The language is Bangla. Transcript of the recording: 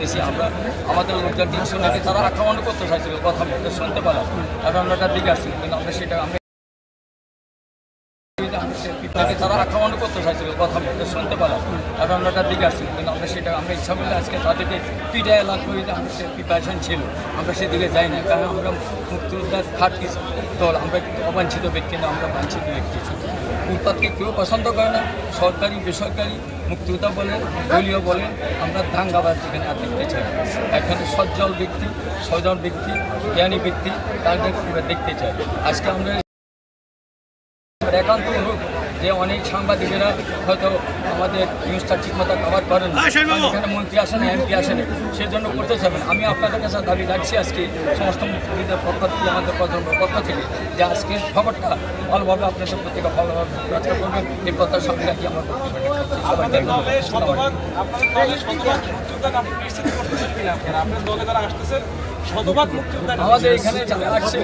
দেখতেছি আমরা। আমাদের লোকজন নাকি তারা আক্রমণ করতে চাইছিল? কথা বলতে শুনতে পারলাম এখন আমরা দিকে আসছিল কিন্তু আমরা সেটা আমরা তাকে তারা আক্রমণ করতে চাইছিল, কথা বলতে শুনতে পেলাম এগারো নটার দিকে আসছিল কিন্তু আমরা সেটা আমরা ইচ্ছা করলে আজকে তাদেরকে পিঠা এলান করি যে আমরা প্রিপারেশন ছিল। আমরা সেদিকে যাই না কারণ আমরা মুক্তিযোদ্ধার খাটকি দল। আমরা অবাঞ্ছিত ব্যক্তি না, আমরা বাঞ্ছিত ব্যক্তি উৎপাদকে কেউ পছন্দ করে না। সরকারি, বেসরকারি মুক্তিযোদ্ধা বলেন, দলীয় বলেন, আমরা দাঙ্গাবাজ এখানে আর দেখতে চাই। এখানে সজ্জল ব্যক্তি, সজল ব্যক্তি, জ্ঞানী ব্যক্তি তাদের আমরা দেখতে চাই। আজকে আমরা আমার একান্ত অনুরোধ যে অনেক সাংবাদিকেরা হয়তো আমাদের নিউজটা ঠিকমতো কভার করেন না। এখানে মন্ত্রী আসেন এমপি আসেন। সেজন্য করতে চাবেন আমি আপনাদের কাছে দাবি রাখছি আজকে সমস্ত মুক্তিযুদ্ধের পক্ষ থেকে আমাদের প্রজন্মের পক্ষ থেকে যে আজকে খবরটা ভালোভাবে আপনাদের প্রত্যেকে ভালোভাবে প্রচার করবেন। এই কথার সামনে রাখি আমার বক্তব্য আপনাদের দলে শতভাগ আপনাদের দলে শতভাগ মুক্তিযোদ্ধা আপনি নিশ্চিত করতে পারবেন আপনারা আপনার দলে যারা আসতেছেন আমাদের এখানে আসছে